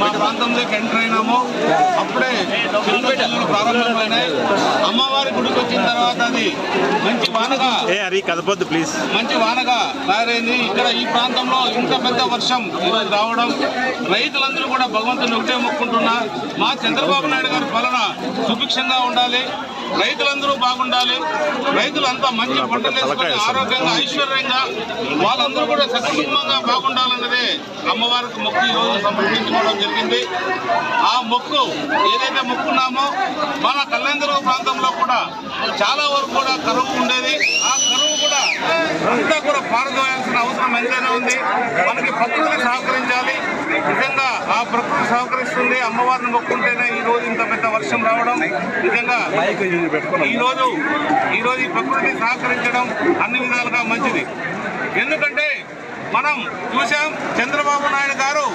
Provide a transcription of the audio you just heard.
మా ప్రాంతంలోకి ఎంటర్ అయినామో. అప్పుడే ప్రారంభమైనాయి అమ్మవారి గుడికి వచ్చిన తర్వాత అది మంచి హరి కదపొద్దు ప్లీజ్ మంచి వానగా తయారైంది. ఇక్కడ ఈ ప్రాంతంలో ఇంత పెద్ద వర్షం ఈరోజు రావడం రైతులందరూ కూడా భగవంతుని ఒకటే మొక్కుంటున్నా. మా చంద్రబాబు నాయుడు గారి పాలన సుభిక్షంగా ఉండాలి. రైతులందరూ బాగుండాలి. రైతులంతా మంచి పంటలు వేసుకొని ఆరోగ్యంగా ఐశ్వర్యంగా వాళ్ళందరూ కూడా సకుటుంబంగా బాగుండాలన్నదే అమ్మవారికి మొక్కు ఈరోజు సమర్పించుకోవడం జరిగింది. ఆ మొక్కు ఏదైతే మొక్కున్నామో మన కళ్యాణ ప్రాంతంలో కూడా చాలా వరకు కూడా కరువు ఉండేది. ఆ పొరుగు కూడా అంతా కూడా పారదోయాల్సిన అవసరం ఎంతైనా ఉంది. మనకి ప్రకృతి సహకరించాలి. నిజంగా ఆ ప్రకృతి సహకరిస్తుంది. అమ్మవారిని మొక్కుంటేనే ఈ రోజు ఇంత పెద్ద వర్షం రావడం. నిజంగా ఈ రోజు ఈ రోజు ఈ ప్రకృతి సహకరించడం అన్ని విధాలుగా మంచిది. ఎందుకంటే మనం చూసాం చంద్రబాబు నాయుడు గారు